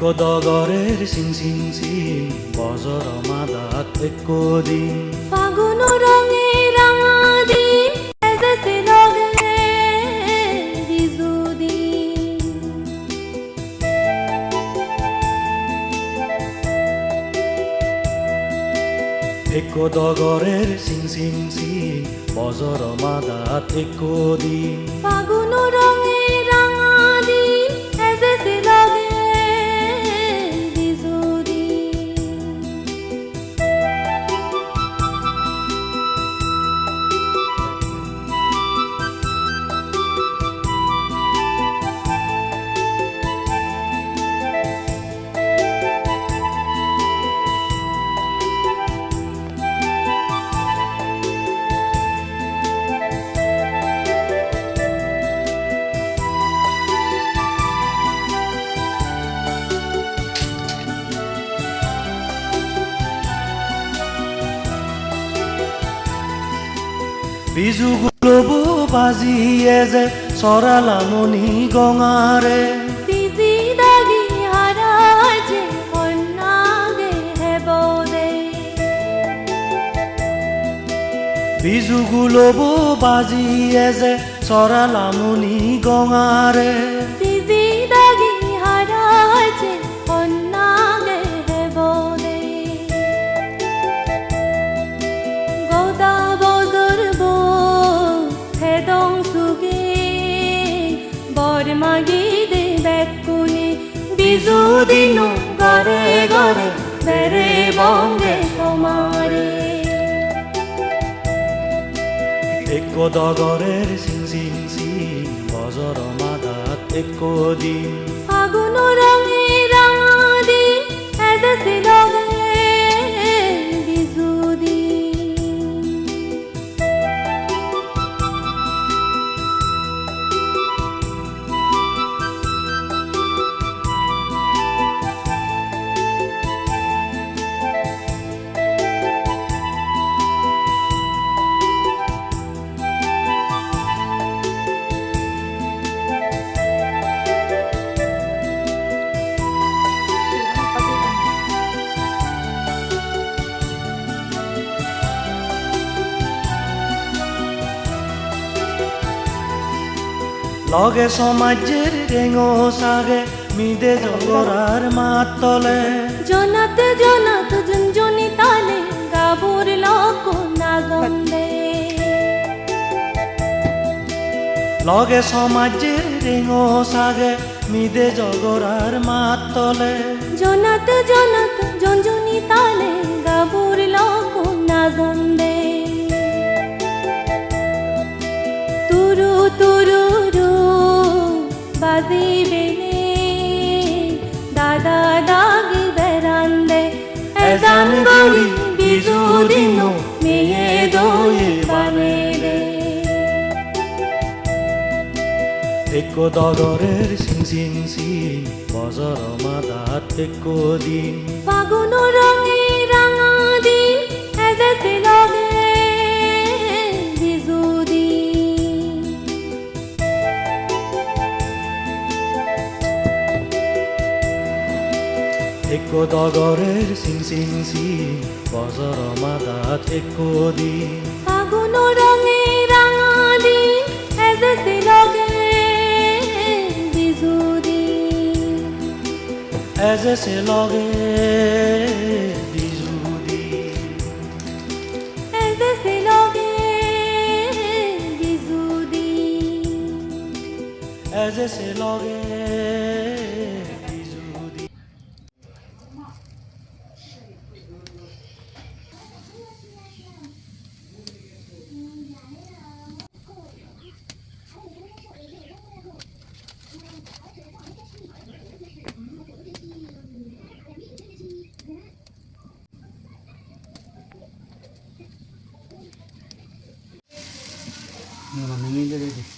একদগরের সিং সিং সিং বজর মাদাত একদিন ফাগুন রঙে রাঙা দিন এসেছে লগে বিজুদিন একদগরের সিং সিং সিং বজর মাদাত একদিন ফাগুন রঙে বিজুগুলো বাজিয়ে যে চৰালামনি গঙাৰে তিজি দাগি হারাছে কন্যাগে হেবদে বিজুগুলো বাজিয়ে যে চৰালামনি গঙাৰে তিজি বরমাগি দে বেকুনি ಗರೆ ಗರೆ ಬೆರೆ বেরে বঙ্গে সমারে একদগরের সিং সিং সিং বজর মাদাত একদিন ফাগুন রঙে রাঙা লগে সমাজের রেঙো সাগে মিদে জগরার মাত তলে। জনাত জনাত জঞ্জনি তালে গাবুর লোক না গন্দে লগে সমাজের রেঙো সাগে মিদে জগরার মাত তলে। জনাত জনাত জঞ্জনি তালে গাবুর লোক না বাজিবে নে দাদা দাগি বেরান্দে। এজান গড়ি বিজু দিনো মেয়ে দোয়ে বানে রে। একদগরের সিং সিং সিং বজর মাদাত একদিন ফাগুন একদগরের সিং সিং সিং বজর মাদাত একদিন ফাগুন রঙে রাঙা দিন এসেছে লগে বিজুদিন এজেছে লগে নেমে যেতে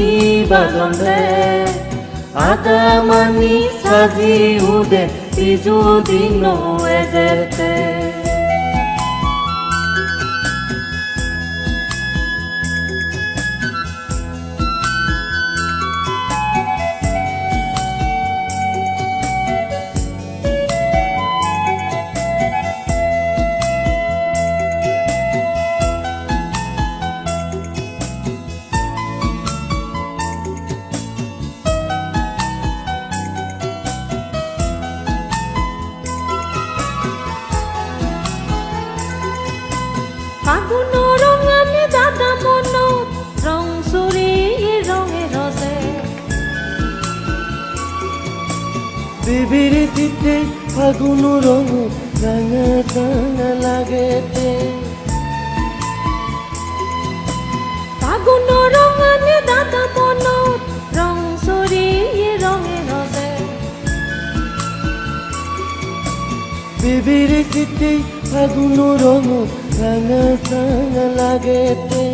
বাজি বাজন্তে আদা মানি সাজি উদে পিছু দিন এজেতে ফাগুন রঙানে দাদা মন রং সরে রঙে রসে। বিবিৰি চিতে ফাগুন ৰং ৰাঙা চাঙা লাগেতে ফাগুন রঙানে দাদা মন রং সরে রঙে রসে। বিবিৰি চিতে ফাগুন ৰং ৰাঙা চাঙা লাগেতে